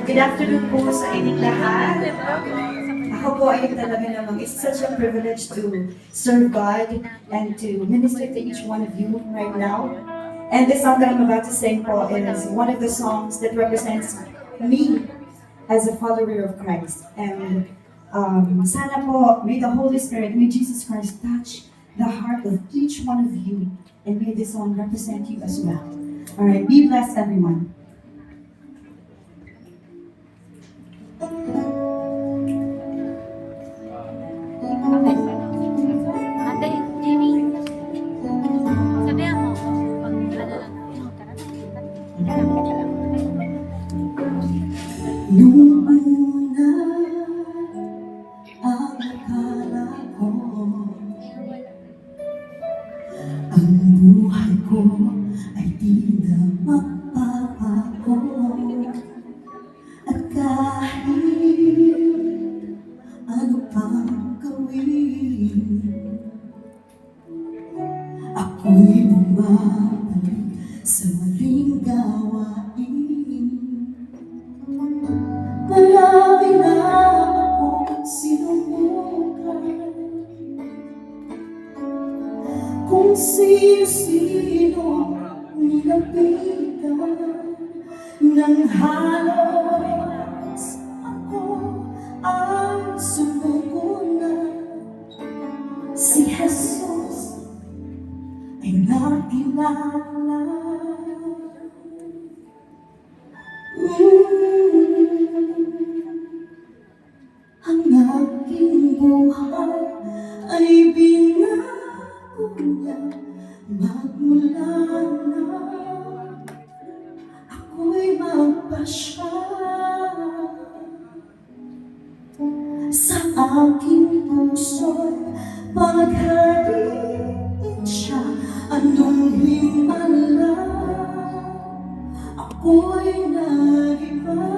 Good afternoon po sa inyong lahat. Ako po ay talaga namang, it's such a privilege to serve God and to minister to each one of you right now. And this song that I'm about to sing po is one of the songs that represents me as a follower of Christ. And um, sana po, may the Holy Spirit, may Jesus Christ touch the heart of each one of you. And may this song represent you as well. Alright, be blessed everyone. Buhay ko ay di na mapapago At kahit ano pang gawin Ako'y bumabalik sa maling gawain. Marami na akong sinubukan. Kung sino-sino nilapitan Nang halos ako ay sumuko na Si Jesus ay nakilala pa siya Sa aking puso'y paghariin siya. Anong himala ako'y nag-iba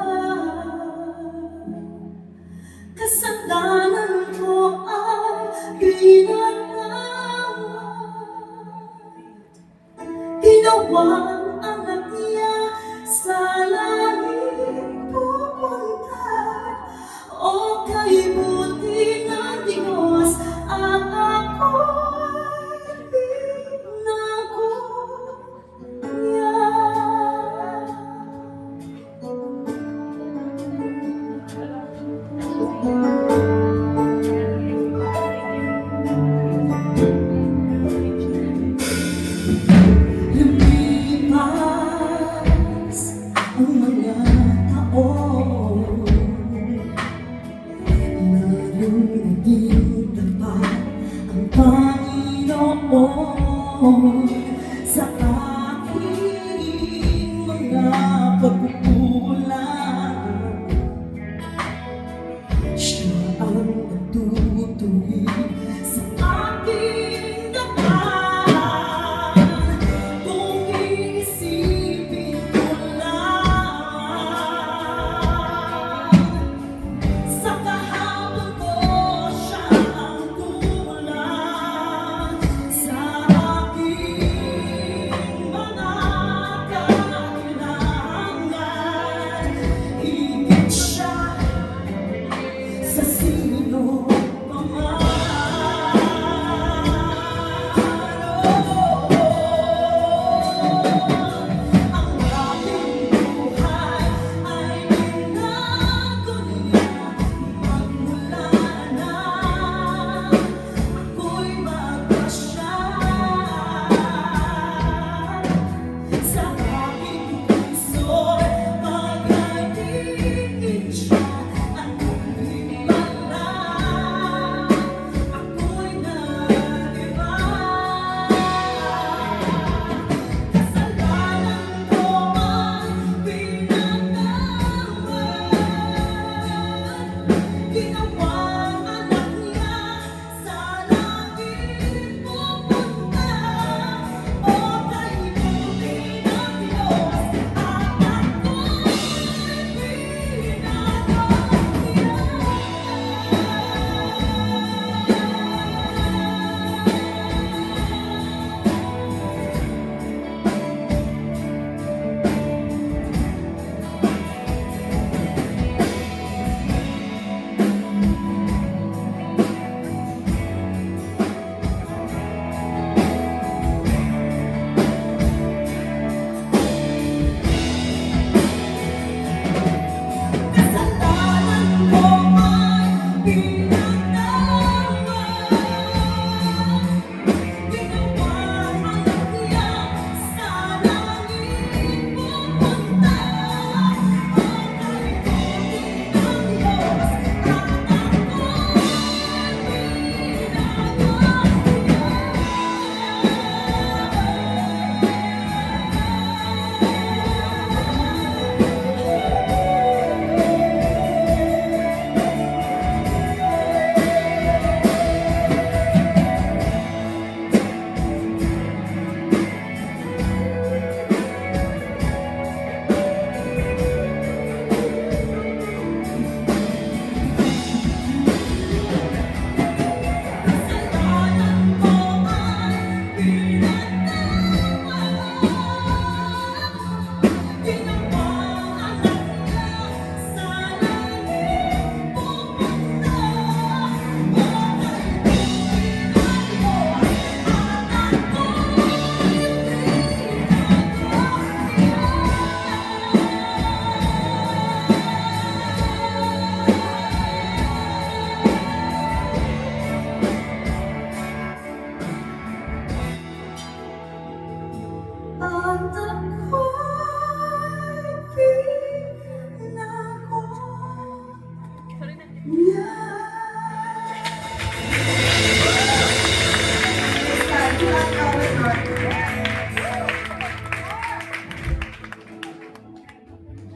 Kasalanan ko ay pinatawa Ginawa nung nandito pa ang Panginoon.